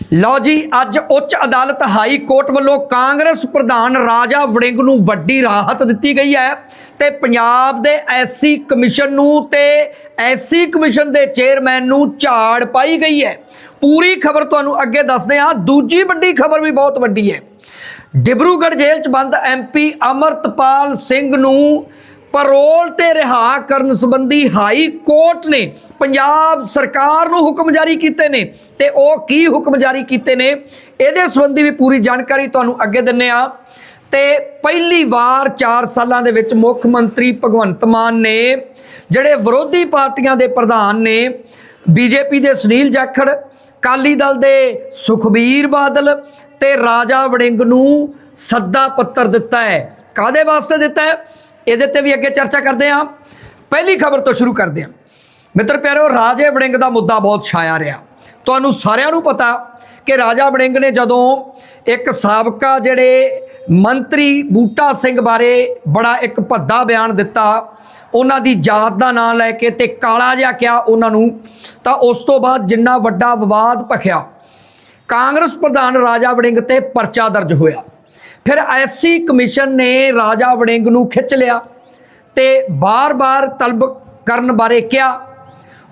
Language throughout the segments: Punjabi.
ਲਓ ਜੀ, ਅੱਜ ਉੱਚ ਅਦਾਲਤ ਹਾਈ ਕੋਰਟ ਵੱਲੋਂ ਕਾਂਗਰਸ ਪ੍ਰਧਾਨ ਰਾਜਾ ਵੜਿੰਗ ਨੂੰ ਵੱਡੀ ਰਾਹਤ ਦਿੱਤੀ ਗਈ ਹੈ ਤੇ ਪੰਜਾਬ ਦੇ ਐਸਸੀ ਕਮਿਸ਼ਨ ਨੂੰ ਤੇ ਐਸਸੀ ਕਮਿਸ਼ਨ ਦੇ ਚੇਅਰਮੈਨ ਨੂੰ ਝਾੜ ਪਾਈ ਗਈ ਹੈ। ਪੂਰੀ ਖਬਰ ਤੁਹਾਨੂੰ ਅੱਗੇ ਦੱਸਦੇ ਹਾਂ। ਦੂਜੀ ਵੱਡੀ ਖਬਰ ਵੀ ਬਹੁਤ ਵੱਡੀ ਹੈ। ਡਿਬਰੂਗੜ੍ਹ ਜੇਲ੍ਹ 'ਚ ਬੰਦ ਐਮਪੀ ਅਮਰਤਪਾਲ ਸਿੰਘ ਨੂੰ ਪਰੋਲ ਤੇ ਰਿਹਾ ਕਰਨ ਸੰਬੰਧੀ ਹਾਈ ਕੋਰਟ ਨੇ ਪੰਜਾਬ ਸਰਕਾਰ ਨੂੰ ਹੁਕਮ ਜਾਰੀ ਕੀਤੇ ਨੇ ਤੇ ਉਹ ਕੀ ਹੁਕਮ ਜਾਰੀ ਕੀਤੇ ਨੇ, ਇਹਦੇ ਸੰਬੰਧੀ ਵੀ ਪੂਰੀ ਜਾਣਕਾਰੀ ਤੁਹਾਨੂੰ ਅੱਗੇ ਦਿੰਨੇ ਆ। ਤੇ ਪਹਿਲੀ ਵਾਰ 4 ਸਾਲਾਂ ਦੇ ਵਿੱਚ ਮੁੱਖ ਮੰਤਰੀ ਭਗਵੰਤ ਮਾਨ ਨੇ, ਜਿਹੜੇ ਵਿਰੋਧੀ ਪਾਰਟੀਆਂ ਦੇ ਪ੍ਰਧਾਨ ਨੇ, ਬੀਜੇਪੀ ਦੇ ਸੁਨੀਲ ਜਾਖੜ ਕਾਲੀ ਦਲ ਦੇ ਸੁਖਬੀਰ ਬਾਦਲ ਤੇ ਰਾਜਾ ਵੜਿੰਗ ਨੂੰ ਸੱਦਾ ਪੱਤਰ ਦਿੱਤਾ ਹੈ। ਕਾਦੇ ਵਾਸਤੇ ਦਿੱਤਾ ਹੈ? ਇਹਦੇ ਤੇ ਵੀ ਅੱਗੇ ਚਰਚਾ ਕਰਦੇ ਹਾਂ। ਪਹਿਲੀ ਖਬਰ ਤੋਂ ਸ਼ੁਰੂ ਕਰਦੇ ਹਾਂ। ਮਿੱਤਰ ਪਿਆਰੋ, ਰਾਜੇ ਵੜਿੰਗ ਦਾ ਮੁੱਦਾ ਬਹੁਤ ਛਾਇਆ ਰਿਹਾ। ਤੁਹਾਨੂੰ ਸਾਰਿਆਂ ਨੂੰ ਪਤਾ ਕਿ ਰਾਜਾ ਵੜਿੰਗ ਨੇ ਜਦੋਂ ਇੱਕ ਸਾਬਕਾ ਜਿਹੜੇ ਮੰਤਰੀ ਬੂਟਾ ਸਿੰਘ ਬਾਰੇ ਬੜਾ ਇੱਕ ਭੱਦਾ ਬਿਆਨ ਦਿੱਤਾ, ਉਹਨਾਂ ਦੀ ਜਾਤ ਦਾ ਨਾਂ ਲੈ ਕੇ ਤੇ ਕਾਲਾ ਜਿਹਾ ਕਿਹਾ ਉਹਨਾਂ ਨੂੰ, ਤਾਂ ਉਸ ਤੋਂ ਬਾਅਦ ਜਿੰਨਾ ਵੱਡਾ ਵਿਵਾਦ ਭਖਿਆ, ਕਾਂਗਰਸ ਪ੍ਰਧਾਨ ਰਾਜਾ ਵੜਿੰਗ ਤੇ ਪਰਚਾ ਦਰਜ ਹੋਇਆ। ਫਿਰ ਐਸਸੀ ਕਮਿਸ਼ਨ ਨੇ ਰਾਜਾ ਵੜਿੰਗ ਨੂੰ ਖਿੱਚ ਲਿਆ ਤੇ ਬਾਰ-ਬਾਰ ਤਲਬ ਕਰਨ ਬਾਰੇ ਕਿਹਾ।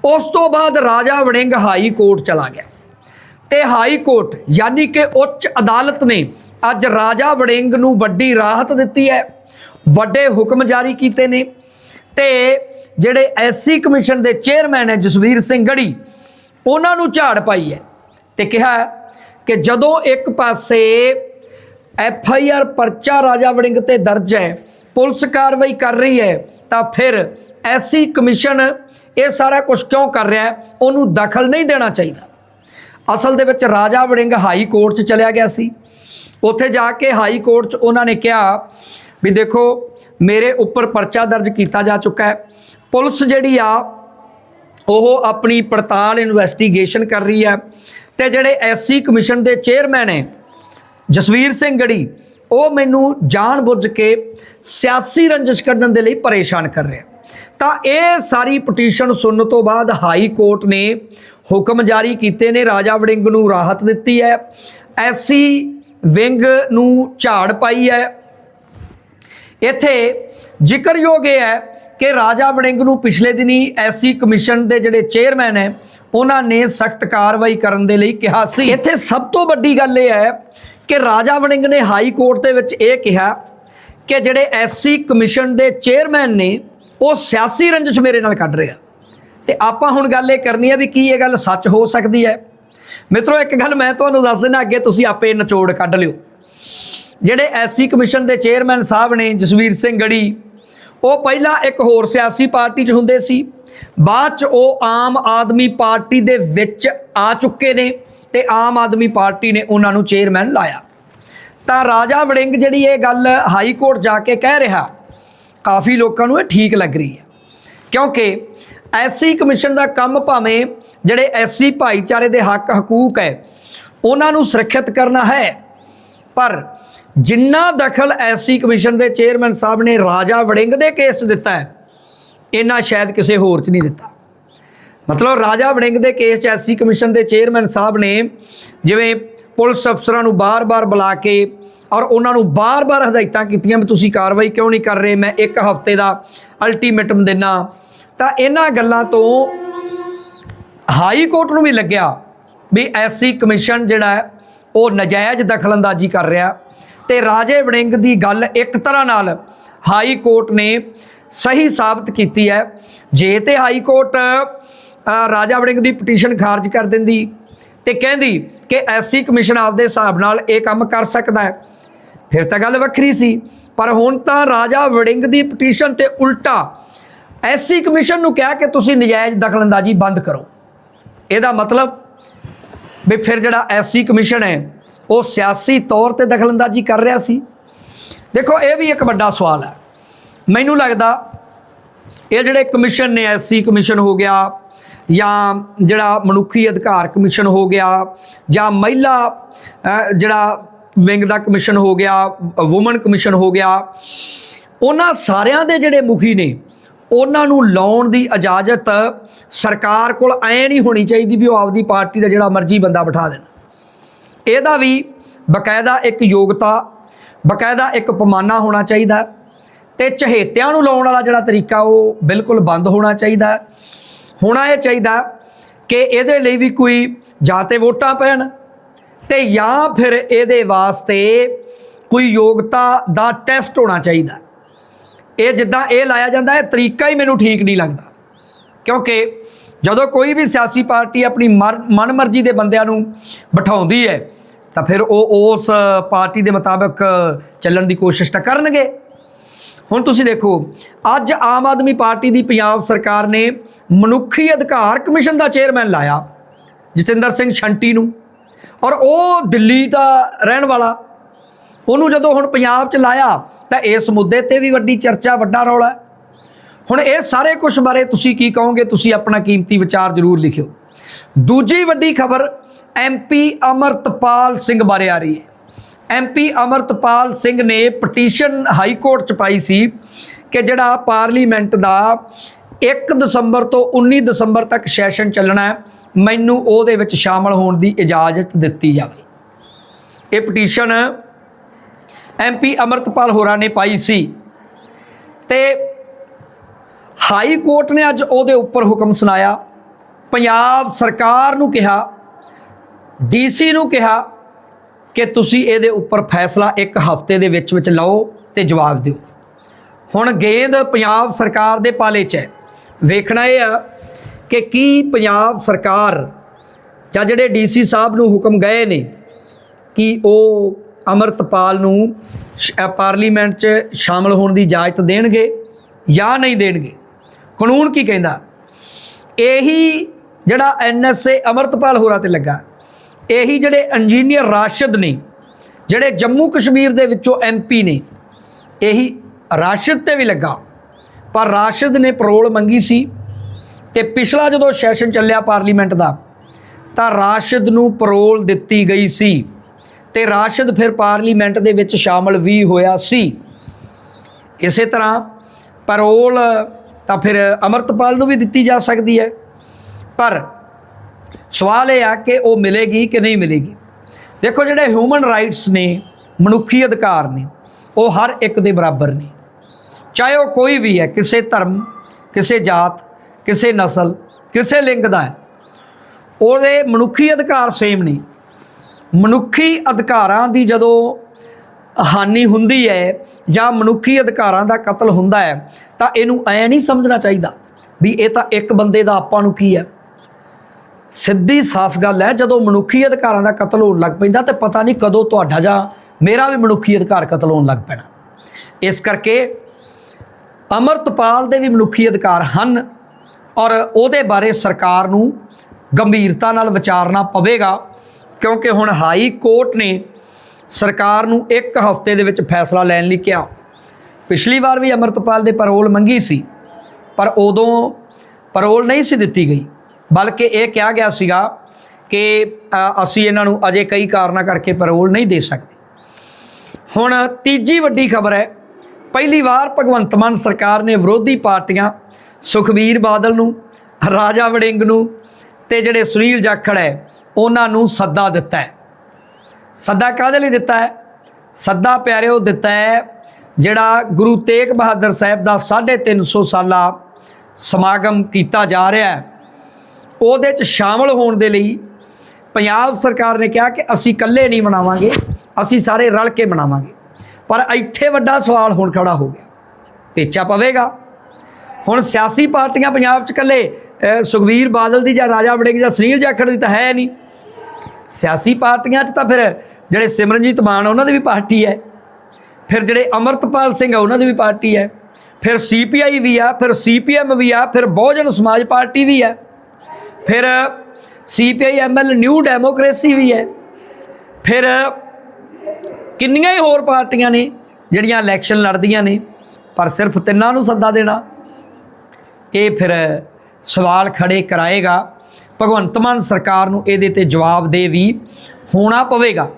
ਉਸ ਤੋਂ ਬਾਅਦ ਰਾਜਾ ਵੜਿੰਗ ਹਾਈ ਕੋਰਟ ਚਲਾ ਗਿਆ। ਤੇ ਹਾਈ ਕੋਰਟ ਯਾਨੀ ਕਿ ਉੱਚ ਅਦਾਲਤ ਨੇ ਅੱਜ ਰਾਜਾ ਵੜਿੰਗ ਨੂੰ ਵੱਡੀ ਰਾਹਤ ਦਿੱਤੀ ਹੈ। ਵੱਡੇ ਹੁਕਮ ਜਾਰੀ ਕੀਤੇ ਨੇ ਤੇ ਜਿਹੜੇ ਐਸਸੀ ਕਮਿਸ਼ਨ ਦੇ ਚੇਅਰਮੈਨ ਹੈ ਜਸਵੀਰ ਸਿੰਘ ਗੜੀ, ਉਹਨਾਂ ਨੂੰ ਝਾੜ ਪਾਈ ਹੈ ਤੇ ਕਿਹਾ ਕਿ ਜਦੋਂ ਇੱਕ ਪਾਸੇ ਐਫ ਆਈ ਆਰ ਪਰਚਾ ਰਾਜਾ ਵੜਿੰਗ ਤੇ ਦਰਜ ਹੈ। ਪੁਲਿਸ ਕਾਰਵਾਈ ਕਰ ਰਹੀ ਹੈ ਤਾਂ ਫਿਰ ਐਸੀ ਕਮਿਸ਼ਨ ਇਹ ਸਾਰਾ ਕੁਝ ਕਿਉਂ ਕਰ ਰਿਹਾ ਹੈ? ਉਹਨੂੰ ਦਖਲ ਨਹੀਂ ਦੇਣਾ ਚਾਹੀਦਾ। ਅਸਲ ਦੇ ਵਿੱਚ ਰਾਜਾ ਵੜਿੰਗ ਹਾਈ ਕੋਰਟ 'ਚ ਚਲਿਆ ਗਿਆ ਸੀ। ਉੱਥੇ ਜਾ ਕੇ ਹਾਈ ਕੋਰਟ 'ਚ ਉਹਨਾਂ ਨੇ ਕਿਹਾ ਵੀ ਦੇਖੋ, ਮੇਰੇ ਉੱਪਰ ਪਰਚਾ ਦਰਜ ਕੀਤਾ ਜਾ ਚੁੱਕਾ ਹੈ। ਪੁਲਿਸ ਜਿਹੜੀ ਆ, ਉਹ ਆਪਣੀ ਪੜਤਾਲ ਇਨਵੈਸਟੀਗੇਸ਼ਨ ਕਰ ਰਹੀ ਹੈ ਤੇ ਜਿਹੜੇ ਐਸਸੀ ਕਮਿਸ਼ਨ ਦੇ ਚੇਅਰਮੈਨ ਹੈ ਜਸਵੀਰ ਸਿੰਘ ਗੜੀ, ਉਹ ਮੈਨੂੰ ਜਾਣ ਬੁੱਝ ਕੇ ਸਿਆਸੀ ਰੰਜਿਸ਼ ਕੱਢਣ ਦੇ ਲਈ ਪਰੇਸ਼ਾਨ ਕਰ ਰਿਹਾ। ਤਾਂ ਇਹ ਸਾਰੀ ਪਟੀਸ਼ਨ ਸੁਣਨ ਤੋਂ ਬਾਅਦ ਹਾਈ ਕੋਰਟ ਨੇ ਹੁਕਮ ਜਾਰੀ ਕੀਤੇ ਨੇ, ਰਾਜਾ ਵੜਿੰਗ ਨੂੰ ਰਾਹਤ ਦਿੱਤੀ ਹੈ। ਐਸੀ ਵਿੰਗ ਨੂੰ ਝਾੜ ਪਾਈ ਹੈ। ਇੱਥੇ ਜ਼ਿਕਰਯੋਗ ਇਹ ਹੈ ਕਿ ਰਾਜਾ ਵੜਿੰਗ ਨੂੰ ਪਿਛਲੇ ਦਿਨੀ ਐਸੀ ਕਮਿਸ਼ਨ ਦੇ ਜਿਹੜੇ ਚੇਅਰਮੈਨ ਹੈ, ਉਹਨਾਂ ਨੇ ਸਖਤ ਕਾਰਵਾਈ ਕਰਨ ਦੇ ਲਈ ਕਿਹਾ ਸੀ। ਇੱਥੇ ਸਭ ਤੋਂ ਵੱਡੀ ਗੱਲ ਇਹ ਹੈ ਕਿ ਰਾਜਾ ਵੜਿੰਗ ਨੇ ਹਾਈ ਕੋਰਟ ਦੇ ਵਿੱਚ ਇਹ ਕਿਹਾ ਕਿ ਜਿਹੜੇ ਐਸਸੀ ਕਮਿਸ਼ਨ ਦੇ ਚੇਅਰਮੈਨ ਨੇ, ਉਹ ਸਿਆਸੀ ਰੰਜਿਸ਼ ਮੇਰੇ ਨਾਲ ਕੱਢ ਰਿਹਾ। ਤੇ ਆਪਾਂ ਹੁਣ ਗੱਲ ਇਹ ਕਰਨੀ ਹੈ ਵੀ ਕੀ ਇਹ ਗੱਲ ਸੱਚ ਹੋ ਸਕਦੀ ਹੈ। ਮਿੱਤਰੋ, ਇੱਕ ਗੱਲ ਮੈਂ ਤੁਹਾਨੂੰ ਦੱਸ ਦਿੰਦਾ, ਅੱਗੇ ਤੁਸੀਂ ਆਪੇ ਨਿਚੋੜ ਕੱਢ ਲਿਓ। ਜਿਹੜੇ ਐਸਸੀ ਕਮਿਸ਼ਨ ਦੇ ਚੇਅਰਮੈਨ ਸਾਹਿਬ ਨੇ, ਜਸਵੀਰ ਸਿੰਘ ਗੜੀ, ਉਹ ਪਹਿਲਾਂ ਇੱਕ ਹੋਰ ਸਿਆਸੀ ਪਾਰਟੀ 'ਚ ਹੁੰਦੇ ਸੀ। ਬਾਅਦ 'ਚ ਉਹ ਆਮ ਆਦਮੀ ਪਾਰਟੀ ਦੇ ਵਿੱਚ ਆ ਚੁੱਕੇ ਨੇ। ਤੇ ਆਮ ਆਦਮੀ ਪਾਰਟੀ ਨੇ ਉਹਨਾਂ ਨੂੰ ਚੇਅਰਮੈਨ ਲਾਇਆ। ਤਾਂ ਰਾਜਾ ਵੜਿੰਗ ਜਿਹੜੀ ਇਹ ਗੱਲ ਹਾਈ ਕੋਰਟ ਜਾ ਕੇ ਕਹਿ ਰਿਹਾ, ਕਾਫੀ ਲੋਕਾਂ ਨੂੰ ਇਹ ਠੀਕ ਲੱਗ ਰਹੀ ਹੈ। ਕਿਉਂਕਿ ਐਸਸੀ ਕਮਿਸ਼ਨ ਦਾ ਕੰਮ ਭਾਵੇਂ ਜਿਹੜੇ ਐਸਸੀ ਭਾਈਚਾਰੇ ਦੇ ਹੱਕ ਹਕੂਕ ਹੈ, ਉਹਨਾਂ ਨੂੰ ਸੁਰੱਖਿਅਤ ਕਰਨਾ ਹੈ। ਪਰ ਜਿੰਨਾ ਦਖਲ ਐਸਸੀ ਕਮਿਸ਼ਨ ਦੇ ਚੇਅਰਮੈਨ ਸਾਹਿਬ ਨੇ ਰਾਜਾ ਵੜਿੰਗ ਦੇ ਕੇਸ 'ਚ ਦਿੱਤਾ ਹੈ ਇਹਨਾਂ ਸ਼ਾਇਦ ਕਿਸੇ ਹੋਰ 'ਚ ਨਹੀਂ ਦਿੱਤਾ। ਮਤਲਬ ਰਾਜਾ ਵੜਿੰਗ ਦੇ ਕੇਸ 'ਚ ਐਸਸੀ ਕਮਿਸ਼ਨ ਦੇ ਚੇਅਰਮੈਨ ਸਾਹਿਬ ਨੇ ਜਿਵੇਂ ਪੁਲਿਸ ਅਫਸਰਾਂ ਨੂੰ ਬਾਰ-ਬਾਰ ਬੁਲਾ ਕੇ ਔਰ ਉਹਨਾਂ ਨੂੰ ਬਾਰ-ਬਾਰ ਹਦਾਇਤਾਂ ਕੀਤੀਆਂ ਵੀ ਤੁਸੀਂ ਕਾਰਵਾਈ ਕਿਉਂ ਨਹੀਂ ਕਰ ਰਹੇ? ਮੈਂ ਇੱਕ ਹਫ਼ਤੇ ਦਾ ਅਲਟੀਮੇਟਮ ਦੇਣਾ ਤਾਂ ਇਹਨਾਂ ਗੱਲਾਂ ਤੋਂ ਹਾਈ ਕੋਰਟ ਨੂੰ ਵੀ ਲੱਗਿਆ ਵੀ ਐਸਸੀ ਕਮਿਸ਼ਨ ਜਿਹੜਾ ਹੈ, ਉਹ ਨਜਾਇਜ਼ ਦਖਲਅੰਦਾਜ਼ੀ ਕਰ ਰਿਹਾ। ਤੇ ਰਾਜੇ ਵੜਿੰਗ ਦੀ ਗੱਲ ਇੱਕ ਤਰ੍ਹਾਂ ਨਾਲ ਹਾਈ ਕੋਰਟ ਨੇ ਸਹੀ ਸਾਬਤ ਕੀਤੀ ਹੈ। ਜੇ ਤੇ ਹਾਈ ਕੋਰਟ ਰਾਜਾ ਵੜਿੰਗ ਦੀ ਪਟੀਸ਼ਨ ਖਾਰਜ ਕਰ ਦਿੰਦੀ ਤੇ ਕਹਿੰਦੀ ਕਿ ਐਸਸੀ ਕਮਿਸ਼ਨ ਆਪਦੇ ਹਿਸਾਬ ਨਾਲ ਇਹ ਕੰਮ ਕਰ ਸਕਦਾ ਹੈ। ਫਿਰ ਤਾਂ ਗੱਲ ਵੱਖਰੀ ਸੀ, ਪਰ ਹੁਣ ਤਾਂ ਰਾਜਾ ਵੜਿੰਗ ਦੀ ਪਟੀਸ਼ਨ ਤੇ ਉਲਟਾ ਐਸਸੀ ਕਮਿਸ਼ਨ ਨੂੰ ਕਿਹਾ ਕਿ ਤੁਸੀਂ ਨਜਾਇਜ਼ ਦਖਲਅੰਦਾਜ਼ੀ ਬੰਦ ਕਰੋ। ਇਹਦਾ ਮਤਲਬ ਵੀ ਫਿਰ ਜਿਹੜਾ ਐਸਸੀ ਕਮਿਸ਼ਨ ਹੈ, ਉਹ ਸਿਆਸੀ ਤੌਰ ਤੇ ਦਖਲਅੰਦਾਜ਼ੀ ਕਰ ਰਿਹਾ ਸੀ। ਦੇਖੋ, ਇਹ ਵੀ ਇੱਕ ਵੱਡਾ ਸਵਾਲ ਹੈ। ਮੈਨੂੰ ਲੱਗਦਾ ਇਹ ਜਿਹੜੇ ਕਮਿਸ਼ਨ ਨੇ, ਐਸਸੀ ਕਮਿਸ਼ਨ ਹੋ ਗਿਆ ਜਾਂ ਜਿਹੜਾ ਮਨੁੱਖੀ ਅਧਿਕਾਰ ਕਮਿਸ਼ਨ ਹੋ ਗਿਆ, ਜਾਂ ਮਹਿਲਾ ਜਿਹੜਾ ਵਿੰਗ ਦਾ ਕਮਿਸ਼ਨ ਹੋ ਗਿਆ ਔਮਨ ਕਮਿਸ਼ਨ ਹੋ ਗਿਆ, ਉਹਨਾਂ ਸਾਰਿਆਂ ਦੇ ਜਿਹੜੇ ਮੁਖੀ ਨੇ, ਉਹਨਾਂ ਨੂੰ ਲਾਉਣ ਦੀ ਇਜਾਜ਼ਤ ਸਰਕਾਰ ਕੋਲ ਐ ਨਹੀਂ ਹੋਣੀ ਚਾਹੀਦੀ ਵੀ ਉਹ ਆਪਦੀ ਪਾਰਟੀ ਦਾ ਜਿਹੜਾ ਮਰਜ਼ੀ ਬੰਦਾ ਬਿਠਾ ਦੇਣ। ਇਹਦਾ ਵੀ ਬਕਾਇਦਾ ਇੱਕ ਯੋਗਤਾ, ਬਕਾਇਦਾ ਇੱਕ ਪਮਾਨਾ ਹੋਣਾ ਚਾਹੀਦਾ ਹੈ ਤੇ ਚਹੇਤਿਆਂ ਨੂੰ ਲਾਉਣ ਵਾਲਾ ਜਿਹੜਾ ਤਰੀਕਾ ਉਹ ਬਿਲਕੁਲ ਬੰਦ ਹੋਣਾ ਚਾਹੀਦਾ ਹੋਣਾ ਇਹ ਚਾਹੀਦਾ ਕਿ ਇਹਦੇ ਲਈ ਵੀ ਕੋਈ ਜਾਂ ਤੇ ਵੋਟਾਂ ਪੈਣ ਤੇ ਜਾਂ ਫਿਰ ਇਹਦੇ ਵਾਸਤੇ ਕੋਈ ਯੋਗਤਾ ਦਾ ਟੈਸਟ ਹੋਣਾ ਚਾਹੀਦਾ। ਇਹ ਜਿੱਦਾਂ ਇਹ ਲਾਇਆ ਜਾਂਦਾ ਹੈ ਤਰੀਕਾ ਹੀ ਮੈਨੂੰ ਠੀਕ ਨਹੀਂ ਲੱਗਦਾ। ਕਿਉਂਕਿ ਜਦੋਂ ਕੋਈ ਵੀ ਸਿਆਸੀ ਪਾਰਟੀ ਆਪਣੀ ਮਰ- ਮਨਮਰਜ਼ੀ ਦੇ ਬੰਦਿਆਂ ਨੂੰ ਬਿਠਾਉਂਦੀ ਹੈ, ਤਾਂ ਫਿਰ ਉਹ ਉਸ ਪਾਰਟੀ ਦੇ ਮੁਤਾਬਕ ਚੱਲਣ ਦੀ ਕੋਸ਼ਿਸ਼ ਤਾਂ ਕਰਨਗੇ। ਹੁਣ ਤੁਸੀਂ ਦੇਖੋ, ਅੱਜ ਆਮ ਆਦਮੀ ਪਾਰਟੀ ਦੀ ਪੰਜਾਬ ਸਰਕਾਰ ਨੇ ਮਨੁੱਖੀ ਅਧਿਕਾਰ ਕਮਿਸ਼ਨ ਦਾ ਚੇਅਰਮੈਨ ਲਾਇਆ, ਜਤਿੰਦਰ ਸਿੰਘ ਛੰਟੀ ਨੂੰ। ਔਰ ਉਹ ਦਿੱਲੀ ਦਾ ਰਹਿਣ ਵਾਲਾ। ਉਹਨੂੰ ਜਦੋਂ ਹੁਣ ਪੰਜਾਬ 'ਚ ਲਾਇਆ, ਤਾਂ ਇਸ ਮੁੱਦੇ ਤੇ ਵੀ ਵੱਡੀ ਚਰਚਾ, ਵੱਡਾ ਰੌਲਾ। ਹੁਣ ਇਹ ਸਾਰੇ ਕੁਝ ਬਾਰੇ ਤੁਸੀਂ ਕੀ ਕਹੋਗੇ, ਤੁਸੀਂ ਆਪਣਾ ਕੀਮਤੀ ਵਿਚਾਰ ਜ਼ਰੂਰ ਲਿਖਿਓ। ਦੂਜੀ ਵੱਡੀ ਖਬਰ ਐਮਪੀ ਅਮਰਤਪਾਲ ਸਿੰਘ ਬਾਰੇ ਆ ਰਹੀ ਹੈ। ਐਮਪੀ ਅਮਰਤਪਾਲ ਸਿੰਘ ਨੇ ਪਟੀਸ਼ਨ ਹਾਈ ਕੋਰਟ 'ਚ ਪਾਈ ਸੀ ਕਿ ਜਿਹੜਾ ਪਾਰਲੀਮੈਂਟ ਦਾ 1 ਦਸੰਬਰ ਤੋਂ 19 ਦਸੰਬਰ ਤੱਕ ਸੈਸ਼ਨ ਚੱਲਣਾ ਮੈਨੂੰ ਉਹਦੇ ਵਿੱਚ ਸ਼ਾਮਲ ਹੋਣ ਦੀ ਇਜਾਜ਼ਤ ਦਿੱਤੀ ਜਾਵੇ। ਇਹ ਪਟੀਸ਼ਨ ਐਮਪੀ ਅਮਰਤਪਾਲ ਹੋਰਾਂ ਨੇ ਪਾਈ ਸੀ ਤੇ ਹਾਈ ਕੋਰਟ ਨੇ ਅੱਜ ਉਹਦੇ ਉੱਪਰ ਹੁਕਮ ਸੁਣਾਇਆ। ਪੰਜਾਬ ਸਰਕਾਰ ਨੂੰ ਕਿਹਾ ਡੀਸੀ ਨੂੰ ਕਿਹਾ ਕਿ ਤੁਸੀਂ ਇਹਦੇ ਉੱਪਰ ਫੈਸਲਾ ਇੱਕ ਹਫ਼ਤੇ ਦੇ ਵਿੱਚ ਵਿੱਚ ਲਓ ਤੇ ਜਵਾਬ ਦਿਓ। ਹੁਣ ਗੇਂਦ ਪੰਜਾਬ ਸਰਕਾਰ ਦੇ ਪਾਲੇ 'ਚ ਹੈ। ਵੇਖਣਾ ਇਹ ਆ ਕਿ ਕੀ ਪੰਜਾਬ ਸਰਕਾਰ ਜਾਂ ਜਿਹੜੇ ਡੀਸੀ ਸਾਹਿਬ ਨੂੰ ਹੁਕਮ ਗਏ ਨੇ ਕਿ ਉਹ ਅਮਰਤਪਾਲ ਨੂੰ ਸ਼- ਪਾਰਲੀਮੈਂਟ 'ਚ ਸ਼ਾਮਲ ਹੋਣ ਦੀ ਇਜਾਜ਼ਤ ਦੇਣਗੇ ਜਾਂ ਨਹੀਂ ਦੇਣਗੇ? ਕਾਨੂੰਨ ਕੀ ਕਹਿੰਦਾ? ਇਹੀ ਜਿਹੜਾ ਐਨਐਸਏ ਅਮਰਤਪਾਲ ਹੋਰਾਂ ਤੇ ਲੱਗਾ। ਇਹੀ ਜਿਹੜੇ ਇੰਜੀਨੀਅਰ ਰਾਸ਼ਦ ਨੇ, ਜਿਹੜੇ ਜੰਮੂ ਕਸ਼ਮੀਰ ਦੇ ਵਿੱਚੋਂ ਐਮਪੀ ਨੇ, ਇਹੀ ਰਾਸ਼ਦ ਤੇ ਵੀ ਲੱਗਾ। ਪਰ ਰਾਸ਼ਦ ਨੇ ਪਰੋਲ ਮੰਗੀ ਸੀ ਤੇ ਪਿਛਲਾ ਜਦੋਂ ਸੈਸ਼ਨ ਚੱਲਿਆ ਪਾਰਲੀਮੈਂਟ ਦਾ, ਤਾਂ ਰਾਸ਼ਦ ਨੂੰ ਪਰੋਲ ਦਿੱਤੀ ਗਈ ਸੀ ਤੇ ਰਾਸ਼ਦ ਫਿਰ ਪਾਰਲੀਮੈਂਟ ਦੇ ਵਿੱਚ ਸ਼ਾਮਲ ਵੀ ਹੋਇਆ ਸੀ। ਇਸੇ ਤਰ੍ਹਾਂ ਪਰੋਲ ਤਾਂ ਫਿਰ ਅਮਰਤਪਾਲ ਨੂੰ ਵੀ ਦਿੱਤੀ ਜਾ ਸਕਦੀ ਹੈ, ਪਰ ਸਵਾਲ ਇਹ ਆ ਕਿ ਉਹ ਮਿਲੇਗੀ ਕਿ ਨਹੀਂ ਮਿਲੇਗੀ? ਦੇਖੋ ਜਿਹੜੇ ਹਿਊਮਨ ਰਾਈਟਸ ਨੇ, ਮਨੁੱਖੀ ਅਧਿਕਾਰ ਨੇ, ਉਹ ਹਰ ਇੱਕ ਦੇ ਬਰਾਬਰ ਨੇ। ਚਾਹੇ ਉਹ ਕੋਈ ਵੀ ਹੈ, ਕਿਸੇ ਧਰਮ, ਕਿਸੇ ਜਾਤ, ਕਿਸੇ ਨਸਲ, ਕਿਸੇ ਲਿੰਗ ਦਾ ਹੈ, ਉਹਦੇ ਮਨੁੱਖੀ ਅਧਿਕਾਰ ਸੇਮ ਨੇ। ਮਨੁੱਖੀ ਅਧਿਕਾਰਾਂ ਦੀ ਜਦੋਂ ਹਾਨੀ ਹੁੰਦੀ ਹੈ ਜਾਂ ਮਨੁੱਖੀ ਅਧਿਕਾਰਾਂ ਦਾ ਕਤਲ ਹੁੰਦਾ ਹੈ, ਤਾਂ ਇਹਨੂੰ ਐ ਨਹੀਂ ਸਮਝਣਾ ਚਾਹੀਦਾ ਵੀ ਇਹ ਤਾਂ ਇੱਕ ਬੰਦੇ ਦਾ ਆਪਾਂ ਨੂੰ ਕੀ ਹੈ? ਸਿੱਧੀ ਸਾਫ਼ ਗੱਲ ਹੈ, ਜਦੋਂ ਮਨੁੱਖੀ ਅਧਿਕਾਰਾਂ ਦਾ ਕਤਲ ਹੋਣ ਲੱਗ ਪੈਂਦਾ ਤੇ ਪਤਾ ਨਹੀਂ ਕਦੋਂ ਤੁਹਾਡਾ ਜਾਂ ਮੇਰਾ ਵੀ ਮਨੁੱਖੀ ਅਧਿਕਾਰ ਕਤਲ ਹੋਣ ਲੱਗ ਪੈਣਾ। ਇਸ ਕਰਕੇ ਅਮਰਤਪਾਲ ਦੇ ਵੀ ਮਨੁੱਖੀ ਅਧਿਕਾਰ ਹਨ ਔਰ ਉਹਦੇ ਬਾਰੇ ਸਰਕਾਰ ਨੂੰ ਗੰਭੀਰਤਾ ਨਾਲ ਵਿਚਾਰਨਾ ਪਵੇਗਾ, ਕਿਉਂਕਿ ਹੁਣ ਹਾਈ ਕੋਰਟ ਨੇ ਸਰਕਾਰ ਨੂੰ ਇੱਕ ਹਫ਼ਤੇ ਦੇ ਵਿੱਚ ਫੈਸਲਾ ਲੈਣ ਲਈ ਕਿਹਾ। ਪਿਛਲੀ ਵਾਰ ਵੀ ਅਮਰਤਪਾਲ ਨੇ ਪਰੋਲ ਮੰਗੀ ਸੀ, ਪਰ ਉਦੋਂ ਪਰੋਲ ਨਹੀਂ ਸੀ ਦਿੱਤੀ ਗਈ। ਬਲਕਿ ਇਹ ਕਿਹਾ ਗਿਆ ਸੀਗਾ ਕਿ ਅਸੀਂ ਇਹਨਾਂ ਨੂੰ ਅਜੇ ਕਈ ਕਾਰਨਾਂ ਕਰਕੇ ਪੈਰੋਲ ਨਹੀਂ ਦੇ ਸਕਦੇ। ਹੁਣ ਤੀਜੀ ਵੱਡੀ ਖਬਰ ਹੈ, ਪਹਿਲੀ ਵਾਰ ਭਗਵੰਤ ਮਾਨ ਸਰਕਾਰ ਨੇ ਵਿਰੋਧੀ ਪਾਰਟੀਆਂ ਸੁਖਬੀਰ ਬਾਦਲ ਨੂੰ, ਰਾਜਾ ਵੜਿੰਗ ਨੂੰ ਤੇ ਜਿਹੜੇ ਸੁਨੀਲ ਜਾਖੜ ਹੈ, ਉਹਨਾਂ ਨੂੰ ਸੱਦਾ ਦਿੱਤਾ ਹੈ। ਸੱਦਾ ਕਾਹਦੇ ਲਈ ਦਿੱਤਾ ਹੈ? ਸੱਦਾ ਪਿਆਰਿਓ ਦਿੱਤਾ ਹੈ, ਜਿਹੜਾ ਗੁਰੂ ਤੇਗ ਬਹਾਦਰ ਸਾਹਿਬ ਦਾ 350 ਸਾਲਾ ਸਮਾਗਮ ਕੀਤਾ ਜਾ ਰਿਹਾ ਹੈ। ਉਹਦੇ 'ਚ ਸ਼ਾਮਲ ਹੋਣ ਦੇ ਲਈ ਪੰਜਾਬ ਸਰਕਾਰ ਨੇ ਕਿਹਾ ਕਿ ਅਸੀਂ ਇਕੱਲੇ ਨਹੀਂ ਮਨਾਵਾਂਗੇ ਅਸੀਂ ਸਾਰੇ ਰਲ ਕੇ ਮਨਾਵਾਂਗੇ। ਪਰ ਇੱਥੇ ਵੱਡਾ ਸਵਾਲ ਹੁਣ ਖੜਾ ਹੋ ਗਿਆ। ਪੇਚਾ ਪਵੇਗਾ। ਹੁਣ ਸਿਆਸੀ ਪਾਰਟੀਆਂ ਪੰਜਾਬ 'ਚ ਇਕੱਲੇ ਅ, ਸੁਖਬੀਰ ਬਾਦਲ ਦੀ ਜਾਂ ਰਾਜਾ ਵੜਿੰਗ ਜਾਂ ਸੁਨੀਲ ਜਾਖੜ ਦੀ ਤਾਂ ਹੈ ਨਹੀਂ। ਸਿਆਸੀ ਪਾਰਟੀਆਂ 'ਚ ਤਾਂ ਫਿਰ ਜਿਹੜੇ ਸਿਮਰਨਜੀਤ ਮਾਨ ਉਹਨਾਂ ਦੀ ਵੀ ਪਾਰਟੀ ਹੈ। ਫਿਰ ਜਿਹੜੇ ਅਮਰਤਪਾਲ ਸਿੰਘ ਆ ਉਹਨਾਂ ਦੀ ਵੀ ਪਾਰਟੀ ਹੈ। ਫਿਰ ਸੀਪੀਆਈ ਵੀ ਆ ਫਿਰ ਸੀਪੀਐਮ ਵੀ ਆ ਫਿਰ ਬਹੁਜਨ ਸਮਾਜ ਪਾਰਟੀ ਵੀ ਹੈ। ਫਿਰ ਸੀਪੀਆਈ ਐਮਐਲ ਨਿਊ ਡੈਮੋਕ੍ਰੇਸੀ ਵੀ ਹੈ। ਫਿਰ ਕਿੰਨੀਆਂ ਹੀ ਹੋਰ ਪਾਰਟੀਆਂ ਨੇ ਜਿਹੜੀਆਂ ਇਲੈਕਸ਼ਨ ਲੜਦੀਆਂ ਨੇ, ਪਰ ਸਿਰਫ ਤਿੰਨਾਂ ਨੂੰ ਸੱਦਾ ਦੇਣਾ। ਇਹ ਫਿਰ ਸਵਾਲ ਖੜੇ ਕਰਾਏਗਾ। ਭਗਵੰਤ ਮਾਨ ਸਰਕਾਰ ਨੂੰ ਇਹਦੇ ਤੇ ਜਵਾਬ ਦੇ ਵੀ ਹੋਣਾ ਪਵੇਗਾ।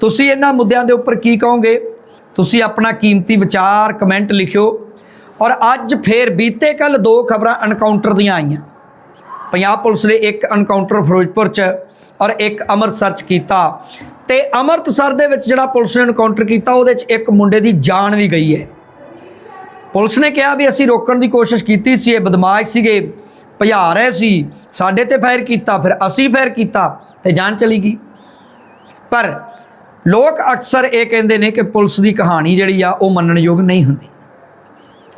ਤੁਸੀਂ ਇਹਨਾਂ ਮੁੱਦਿਆਂ ਦੇ ਉੱਪਰ ਕੀ ਕਹੋਗੇ? ਤੁਸੀਂ ਆਪਣਾ ਕੀਮਤੀ ਵਿਚਾਰ ਕਮੈਂਟ ਲਿਖਿਓ। ਔਰ ਅੱਜ ਫੇਰ ਬੀਤੇ ਕੱਲ ਦੋ ਖਬਰਾਂ ਐਨਕਾਊਂਟਰ ਦੀਆਂ ਆਈਆਂ। ਪੰਜਾਬ ਪੁਲਿਸ ਨੇ ਇੱਕ ਐਨਕਾਊਂਟਰ ਫਿਰੋਜ਼ਪੁਰ 'ਚ ਔਰ ਇੱਕ ਅੰਮ੍ਰਿਤਸਰ 'ਚ ਕੀਤਾ। ਤੇ ਅੰਮ੍ਰਿਤਸਰ ਦੇ ਵਿੱਚ ਜਿਹੜਾ ਪੁਲਿਸ ਨੇ ਐਨਕਾਊਂਟਰ ਕੀਤਾ, ਉਹਦੇ 'ਚ ਇੱਕ ਮੁੰਡੇ ਦੀ ਜਾਨ ਵੀ ਗਈ ਹੈ। ਪੁਲਿਸ ਨੇ ਕਿਹਾ ਵੀ ਅਸੀਂ ਰੋਕਣ ਦੀ ਕੋਸ਼ਿਸ਼ ਕੀਤੀ ਸੀ, ਇਹ ਬਦਮਾਸ਼ ਸੀਗੇ, ਭਜਾ ਰਹੇ ਸੀ, ਸਾਡੇ ਤੇ ਫਾਇਰ ਕੀਤਾ, ਫਿਰ ਅਸੀਂ ਫਾਇਰ ਕੀਤਾ ਤੇ ਜਾਨ ਚਲੀ ਗਈ। ਪਰ ਲੋਕ ਅਕਸਰ ਇਹ ਕਹਿੰਦੇ ਨੇ ਕਿ ਪੁਲਿਸ ਦੀ ਕਹਾਣੀ ਜਿਹੜੀ ਆ, ਉਹ ਮੰਨਣਯੋਗ ਨਹੀਂ ਹੁੰਦੀ।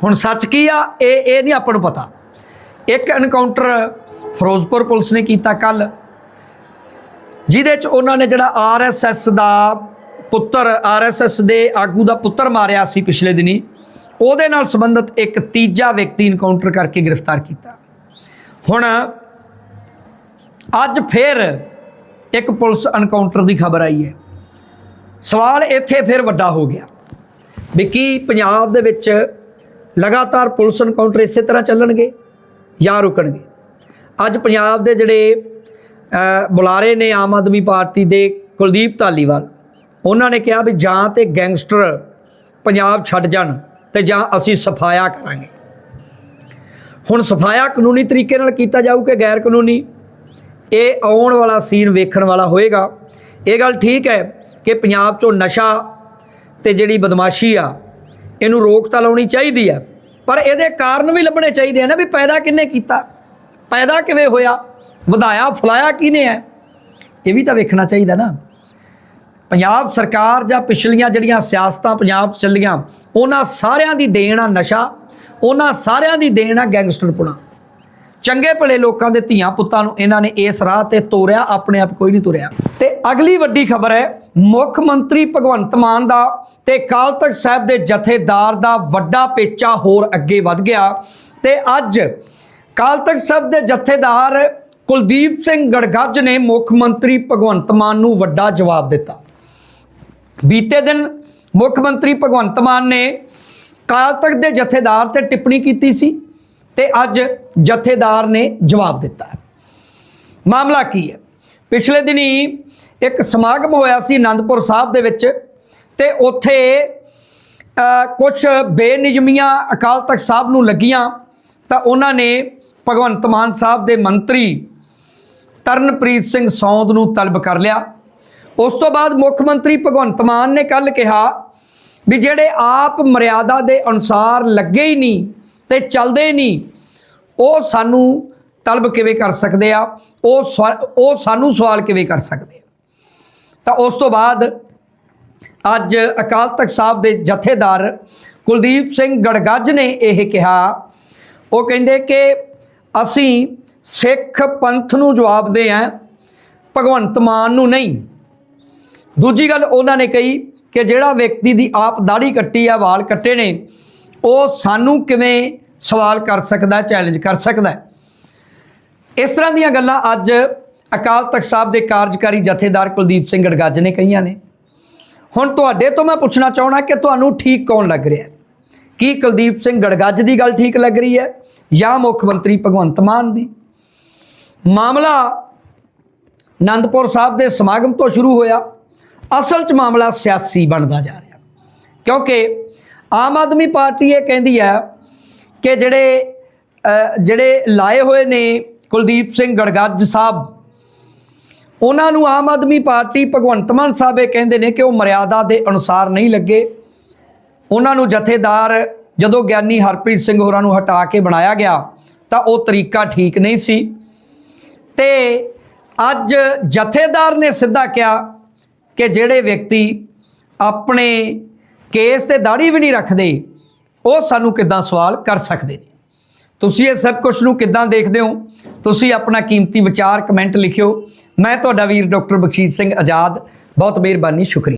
ਹੁਣ ਸੱਚ ਕੀ ਆ, ਇਹ ਇਹ ਨਹੀਂ ਆਪਾਂ ਨੂੰ ਪਤਾ। ਇੱਕ ਐਨਕਾਊਂਟਰ ਫਿਰੋਜ਼ਪੁਰ ਪੁਲਿਸ ਨੇ ਕੀਤਾ ਕੱਲ ਜਿਹਦੇ ਚ ਉਹਨਾਂ ਨੇ ਜਿਹੜਾ ਆਰਐਸਐਸ ਦਾ ਪੁੱਤਰ ਆਰਐਸਐਸ ਦੇ ਆਗੂ ਦਾ ਪੁੱਤਰ ਮਾਰਿਆ ਸੀ ਪਿਛਲੇ ਦਿਨੀ, ਉਹਦੇ ਨਾਲ ਸੰਬੰਧਿਤ ਇੱਕ ਤੀਜਾ ਵਿਅਕਤੀ ਇਨਕਾਊਂਟਰ ਕਰਕੇ ਗ੍ਰਿਫਤਾਰ ਕੀਤਾ। ਹੁਣ ਅੱਜ ਫਿਰ ਇੱਕ ਪੁਲਿਸ ਇਨਕਾਊਂਟਰ ਦੀ ਖਬਰ ਆਈ ਹੈ। ਸਵਾਲ ਇੱਥੇ ਫਿਰ ਵੱਡਾ ਹੋ ਗਿਆ ਵੀ ਕੀ ਪੰਜਾਬ ਦੇ ਵਿੱਚ ਲਗਾਤਾਰ ਪੁਲਿਸ ਇਨਕਾਊਂਟਰ ਇਸੇ ਤਰ੍ਹਾਂ ਚੱਲਣਗੇ ਜਾਂ ਰੁਕਣਗੇ? ਅੱਜ ਪੰਜਾਬ ਦੇ ਜਿਹੜੇ ਬੁਲਾਰੇ ਨੇ ਆਮ ਆਦਮੀ ਪਾਰਟੀ ਦੇ ਕੁਲਦੀਪ ਧਾਲੀਵਾਲ, ਉਹਨਾਂ ਨੇ ਕਿਹਾ ਵੀ ਜਾਂ ਤੇ ਗੈਂਗਸਟਰ ਪੰਜਾਬ ਛੱਡ ਜਾਣ ਤੇ ਜਾਂ ਅਸੀਂ ਸਫਾਇਆ ਕਰਾਂਗੇ। ਹੁਣ ਸਫਾਇਆ ਕਾਨੂੰਨੀ ਤਰੀਕੇ ਨਾਲ ਕੀਤਾ ਜਾਊ ਕਿ ਗੈਰ ਕਾਨੂੰਨੀ? ਇਹ ਆਉਣ ਵਾਲਾ ਸੀਨ ਵੇਖਣ ਵਾਲਾ ਹੋਏਗਾ। ਇਹ ਗੱਲ ਠੀਕ ਹੈ ਕਿ ਪੰਜਾਬ 'ਚੋਂ ਨਸ਼ਾ ਤੇ ਜਿਹੜੀ ਬਦਮਾਸ਼ੀ ਆ, ਇਹਨੂੰ ਰੋਕ ਤਾਂ ਲਾਉਣੀ ਚਾਹੀਦੀ ਆ ਪਰ ਇਹਦੇ ਕਾਰਨ ਵੀ ਲੱਭਣੇ ਚਾਹੀਦੇ ਆ ਨਾ ਵੀ ਪੈਦਾ ਕਿੰਨੇ ਕੀਤਾ? ਪੈਦਾ ਕਿਵੇਂ ਹੋਇਆ? ਵਧਾਇਆ, ਫਲਾਇਆ ਕਿਹਨੇ ਹੈ? ਇਹ ਵੀ ਤਾਂ ਵੇਖਣਾ ਚਾਹੀਦਾ ਨਾ। ਪੰਜਾਬ ਸਰਕਾਰ ਜਾਂ ਪਿਛਲੀਆਂ ਜਿਹੜੀਆਂ ਸਿਆਸਤਾਂ ਪੰਜਾਬ ਚੱਲੀਆਂ, ਉਹਨਾਂ ਸਾਰਿਆਂ ਦੀ ਦੇਣ ਆ ਨਸ਼ਾ, ਉਹਨਾਂ ਸਾਰਿਆਂ ਦੀ ਦੇਣ ਆ ਗੈਂਗਸਟਰਪੁਣਾ ਚੰਗੇ ਭਲੇ ਲੋਕਾਂ ਦੇ ਧੀਆਂ ਪੁੱਤਾਂ ਨੂੰ ਇਹਨਾਂ ਨੇ ਇਸ ਰਾਹ ਤੇ ਤੋਰਿਆ, ਆਪਣੇ ਆਪ ਕੋਈ ਨਹੀਂ ਤੁਰਿਆ। ਤੇ ਅਗਲੀ ਵੱਡੀ ਖਬਰ ਹੈ, ਮੁੱਖ ਮੰਤਰੀ ਭਗਵੰਤ ਮਾਨ ਦਾ ਤੇ ਅਕਾਲ ਤਖਤ ਸਾਹਿਬ ਦੇ ਜਥੇਦਾਰ ਦਾ ਵੱਡਾ ਪੇਚਾ ਹੋਰ ਅੱਗੇ ਵੱਧ ਗਿਆ। ਤੇ ਅੱਜ ਅਕਾਲ ਤਖਤ ਸਾਹਿਬ ਦੇ ਜਥੇਦਾਰ ਕੁਲਦੀਪ ਸਿੰਘ ਗੜਗੱਜ ਨੇ ਮੁੱਖ ਮੰਤਰੀ ਭਗਵੰਤ ਮਾਨ ਨੂੰ ਵੱਡਾ ਜਵਾਬ ਦਿੱਤਾ। ਬੀਤੇ ਦਿਨ ਮੁੱਖ ਮੰਤਰੀ ਭਗਵੰਤ ਮਾਨ ਨੇ ਅਕਾਲ ਤਖਤ ਦੇ ਜਥੇਦਾਰ ਤੇ ਟਿੱਪਣੀ ਕੀਤੀ ਸੀ ਤੇ ਅੱਜ ਜਥੇਦਾਰ ਨੇ ਜਵਾਬ ਦਿੱਤਾ ਮਾਮਲਾ ਕੀ ਹੈ? ਪਿਛਲੇ ਦਿਨੀ ਇੱਕ ਸਮਾਗਮ ਹੋਇਆ ਸੀ ਆਨੰਦਪੁਰ ਸਾਹਿਬ ਦੇ ਵਿੱਚ ਤੇ ਉੱਥੇ ਕੁਝ ਬੇਨਿਯਮੀਆਂ ਅਕਾਲ ਤਖਤ ਸਾਹਿਬ ਨੂੰ ਲੱਗੀਆਂ ਤਾਂ ਉਹਨਾਂ ਨੇ ਭਗਵੰਤ ਮਾਨ ਸਾਹਿਬ ਦੇ ਮੰਤਰੀ ਤਰਨਪ੍ਰੀਤ ਸਿੰਘ ਸੌਂਦ ਨੂੰ ਤਲਬ ਕਰ ਲਿਆ। ਉਸ ਤੋਂ ਬਾਅਦ ਮੁੱਖ ਮੰਤਰੀ ਭਗਵੰਤ ਮਾਨ ਨੇ ਕੱਲ ਕਿਹਾ ਵੀ ਜਿਹੜੇ ਆਪ ਮਰਿਆਦਾ ਦੇ ਅਨੁਸਾਰ ਲੱਗੇ ਹੀ ਨਹੀਂ ਤੇ ਚੱਲਦੇ ਨਹੀਂ, ਉਹ ਸਾਨੂੰ ਤਲਬ ਕਿਵੇਂ ਕਰ ਸਕਦੇ ਆ? ਉਹ ਸਵਾ- ਉਹ ਸਾਨੂੰ ਸਵਾਲ ਕਿਵੇਂ ਕਰ ਸਕਦੇ ਆ? ਤਾਂ ਉਸ ਤੋਂ ਬਾਅਦ ਅੱਜ ਅਕਾਲ ਤਖਤ ਸਾਹਿਬ ਦੇ ਜਥੇਦਾਰ ਕੁਲਦੀਪ ਸਿੰਘ ਗੜਗੱਜ ਨੇ ਇਹ ਕਿਹਾ। ਉਹ ਕਹਿੰਦੇ ਕਿ ਅਸੀਂ ਸਿੱਖ ਪੰਥ ਨੂੰ ਜਵਾਬ ਦੇ ਆ ਭਗਵੰਤ ਮਾਨ ਨੂੰ ਨਹੀਂ। ਦੂਜੀ ਗੱਲ ਉਹਨਾਂ ਨੇ ਕਹੀ ਕਿ ਜਿਹੜਾ ਵਿਅਕਤੀ ਦੀ ਆਪ ਦਾੜੀ ਕੱਟੀ ਆ, ਵਾਲ ਕੱਟੇ ਨੇ, ਉਹ ਸਾਨੂੰ ਕਿਵੇਂ ਸਵਾਲ ਕਰ ਸਕਦਾ ਚੈਲੰਜ ਕਰ ਸਕਦਾ ਇਸ ਤਰ੍ਹਾਂ ਦੀਆਂ ਗੱਲਾਂ ਅੱਜ ਅਕਾਲ ਤਖਤ ਸਾਹਿਬ ਦੇ ਕਾਰਜਕਾਰੀ ਜਥੇਦਾਰ ਕੁਲਦੀਪ ਸਿੰਘ ਗੜਗੱਜ ਨੇ ਕਹੀਆਂ ਨੇ। ਹੁਣ ਤੁਹਾਡੇ ਤੋਂ ਮੈਂ ਪੁੱਛਣਾ ਚਾਹਣਾ ਕਿ ਤੁਹਾਨੂੰ ਠੀਕ ਕੌਣ ਲੱਗ ਰਿਹਾ ਕੀ ਕੁਲਦੀਪ ਸਿੰਘ ਗੜਗੱਜ ਦੀ ਗੱਲ ਠੀਕ ਲੱਗ ਰਹੀ ਹੈ? ਜਾਂ ਮੁੱਖ ਮੰਤਰੀ ਭਗਵੰਤ ਮਾਨ ਦੀ। ਮਾਮਲਾ ਆਨੰਦਪੁਰ ਸਾਹਿਬ ਦੇ ਸਮਾਗਮ ਤੋਂ ਸ਼ੁਰੂ ਹੋਇਆ। ਅਸਲ 'ਚ ਮਾਮਲਾ ਸਿਆਸੀ ਬਣਦਾ ਜਾ ਰਿਹਾ। ਕਿਉਂਕਿ ਆਮ ਆਦਮੀ ਪਾਰਟੀ ਇਹ ਕਹਿੰਦੀ ਹੈ ਕਿ ਜਿਹੜੇ ਜਿਹੜੇ ਲਾਏ ਹੋਏ ਨੇ ਕੁਲਦੀਪ ਸਿੰਘ ਗੜਗੱਜ ਸਾਹਿਬ, ਉਹਨਾਂ ਨੂੰ ਆਮ ਆਦਮੀ ਪਾਰਟੀ ਭਗਵੰਤ ਮਾਨ ਸਾਹਿਬ ਇਹ ਕਹਿੰਦੇ ਨੇ ਕਿ ਉਹ ਮਰਿਆਦਾ ਦੇ ਅਨੁਸਾਰ ਨਹੀਂ ਲੱਗੇ। ਉਹਨਾਂ ਨੂੰ ਜਥੇਦਾਰ ਜਦੋਂ ਗਿਆਨੀ ਹਰਪ੍ਰੀਤ ਸਿੰਘ ਹੋਰਾਂ ਨੂੰ ਹਟਾ ਕੇ ਬਣਾਇਆ ਗਿਆ, ਤਾਂ ਉਹ ਤਰੀਕਾ ਠੀਕ ਨਹੀਂ ਸੀ। ਤੇ ਅੱਜ ਜਥੇਦਾਰ ਨੇ ਸਿੱਧਾ ਕਿਹਾ ਕਿ ਜਿਹੜੇ ਵਿਅਕਤੀ ਆਪਣੇ ਕੇਸ ਤੇ ਦਾੜੀ ਵੀ ਨਹੀਂ ਰੱਖਦੇ, ਉਹ ਸਾਨੂੰ ਕਿੱਦਾਂ ਸਵਾਲ ਕਰ ਸਕਦੇ ਨੇ? ਤੁਸੀਂ ਇਹ ਸਭ ਕੁਝ ਨੂੰ ਕਿੱਦਾਂ ਦੇਖਦੇ ਹੋ? ਤੁਸੀਂ ਆਪਣਾ ਕੀਮਤੀ ਵਿਚਾਰ ਕਮੈਂਟ ਲਿਖਿਓ। ਮੈਂ ਤੁਹਾਡਾ ਵੀਰ ਡਾਕਟਰ ਬਖਸ਼ੀਸ਼ ਸਿੰਘ ਆਜ਼ਾਦ। ਬਹੁਤ ਮਿਹਰਬਾਨੀ, ਸ਼ੁਕਰੀਆ।